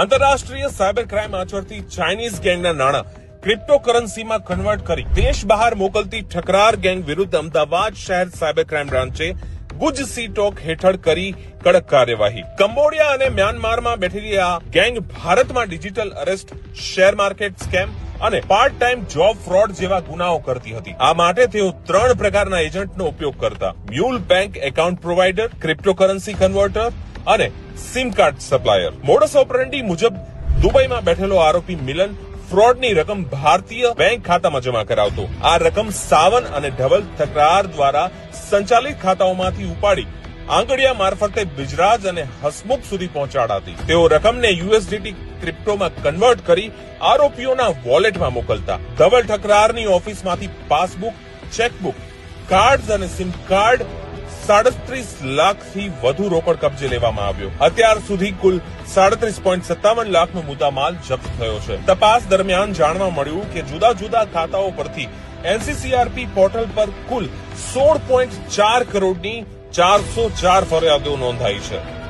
આંતરરાષ્ટ્રીય cyber crime આચરતી Chinese ગેંગના નાણાં ક્રિપ્ટોકરન્સીમાં કન્વર્ટ કરી. દેશ બહાર મોકલતી ઠકરાર ગેંગ વિરુદ્ધ અમદાવાદ શહેર સાયબર ક્રાઇમ બ્રાન્ચે ગુજ સી ટોક હેઠળ કરી કડક કાર્યવાહી. કંબોડિયા અને મ્યાનમારમાં બેઠેલી આ ગેંગ ભારતમાં digital arrest, share market scam અને પાર્ટ ટાઈમ જોબ ફ્રોડ જેવા ગુનાઓ કરતી હતી. આ માટે તેઓ ત્રણ પ્રકારના એજન્ટનો ઉપયોગ કરતા. Mule bank account provider, cryptocurrency converter અને SIM card supplier. Modus operandi મુજબ દુબઈમાં બેઠેલો આરોપી મિલન ફ્રોડની રકમ ભારતીય બેંક ખાતામાં જમા કરાવતો. આ રકમ સાવન અને ઢવલ તકરાર દ્વારા સંચાલિત ખાતાઓમાંથી ઉપાડી આંગડિયા મારફતે બિજરાજ અને હસમુખ સુધી પહોંચાડાતી. તેઓ રકમને યુએસડીટી ક્રિપ્ટોમાં કન્વર્ટ કરી આરોપીઓના વોલેટમાં મોકલતા. ધવલ ઠકરારની ઓફિસમાંથી પાસબુક, ચેકબુક કાર્ડ અને સિમ કાર્ડ સાડત્રીસ લાખથી વધુ રોકડ કબજે લેવામાં આવ્યો. અત્યાર સુધી કુલ સાડત્રીસ પોઈન્ટ સત્તાવન લાખનો મુદ્દામાલ જપ્ત થયો છે. તપાસ દરમિયાન જાણવા મળ્યું કે જુદા જુદા ખાતાઓ પરથી એનસીસીઆરપી પોર્ટલ પર કુલ સોળ પોઈન્ટ ચાર કરોડની ચારસો ચાર ફરિયાદો નોંધાઈ છે.